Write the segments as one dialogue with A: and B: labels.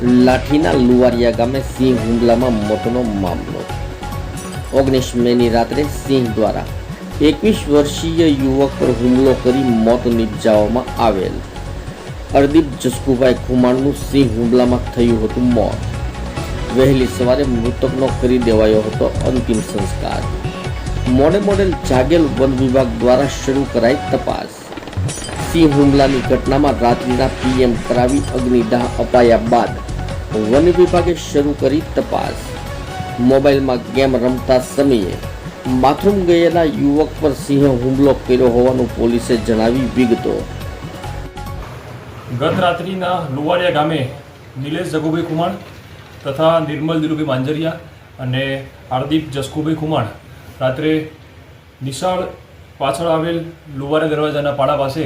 A: લાઠીના લુવારિયા ગામે સિંહ હુમલામાં મોતનો મામલો. ઓગણીસ મેની રાત્રે સિંહ દ્વારા એકવીસ વર્ષીય યુવક પર હુમલો કરી મોત નિપજાવવામાં આવેલ. અરદીપ જસકુભાઈ ખુમાણનું સિંહ હુમલામાં થયું હતું મોત. વહેલી સવારે મૃતકનો કરી દેવાયો હતો અંતિમ સંસ્કાર. મોડે મોડેલ જાગેલ વન વિભાગ દ્વારા શરૂ કરાઈ તપાસ. સિંહ હુમલાની ઘટનામાં રાત્રિના પીએમ કરાવી અગ્નિદાહ અપાયા બાદ વન વિભાગે શરૂ કરી તપાસ. મોબાઈલમાં ગેમ રમતા સમયે બાથરૂમ ગયેલા યુવક પર સિંહે હુમલો કર્યો હોવાનું પોલીસે જણાવી વિગતો.
B: ગત રાત્રિના લુવાડિયા ગામે નિલેશ જગુભાઈ ખુમાણ તથા નિર્મલ દિરુભાઈ માંજરિયા અને હાર્દિક જસકુભાઈ ખુમાણ રાત્રે નિશાળ પાછળ આવેલ લુવાડિયા દરવાજાના પાડા પાસે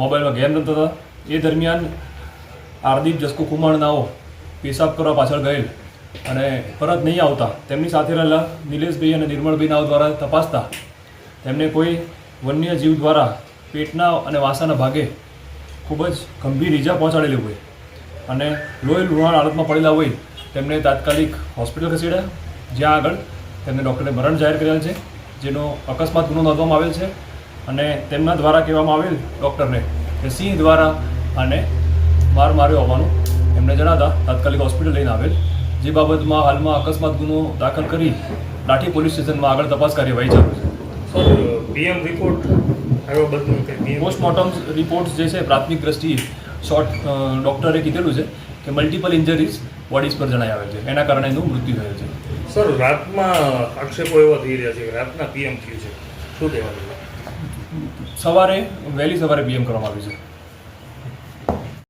B: મોબાઈલમાં ગેમ રમતા હતા. એ દરમિયાન હાર્દિક જસકુ કુમાર નાઓ પેશાબ કરવા પાછળ ગયેલ અને પરત નહીં આવતા. તેમની સાથે રહેલા નિલેશભાઈ અને નિર્મળભાઈ નાઓ દ્વારા તપાસતા તેમને કોઈ વન્ય જીવ દ્વારા પેટના અને વાસાના ભાગે ખૂબ જ ગંભીર ઈજા પહોંચાડેલી હોય અને લોહી લુહાણ હાલતમાં પડેલા હોય તેમને તાત્કાલિક હોસ્પિટલ ખસેડ્યા. જ્યાં આગળ તેમને ડૉક્ટરે મરણ જાહેર કરેલ છે, જેનો અકસ્માત ગુનો નોંધવામાં આવેલ છે. અને તેમના દ્વારા કહેવામાં આવેલ ડૉક્ટરને કે સિંહ દ્વારા અને માર માર્યો હોવાનું એમને જણાતા તાત્કાલિક હોસ્પિટલ લઈને આવેલ. જે બાબતમાં હાલમાં અકસ્માત ગુનો દાખલ કરી લાઠી પોલીસ સ્ટેશનમાં આગળ તપાસ કાર્યવાહી ચાલુ છે.
C: Sir PM report
B: postmortem reports જે છે પ્રાથમિક દ્રષ્ટિએ શોર્ટ ડૉક્ટરે કીધેલું છે કે મલ્ટિપલ ઇન્જરીઝ બોડીઝ પર જણાઈ આવે છે. એના કારણે એનું મૃત્યુ થયું છે.
C: સર રાતમાં આક્ષેપો એવા થઈ રહ્યા છે રાતના પીએમ થયું છે. શું કહેવાનું
B: સવારે વહેલી સવારે પીએમ કરવામાં આવ્યું છે.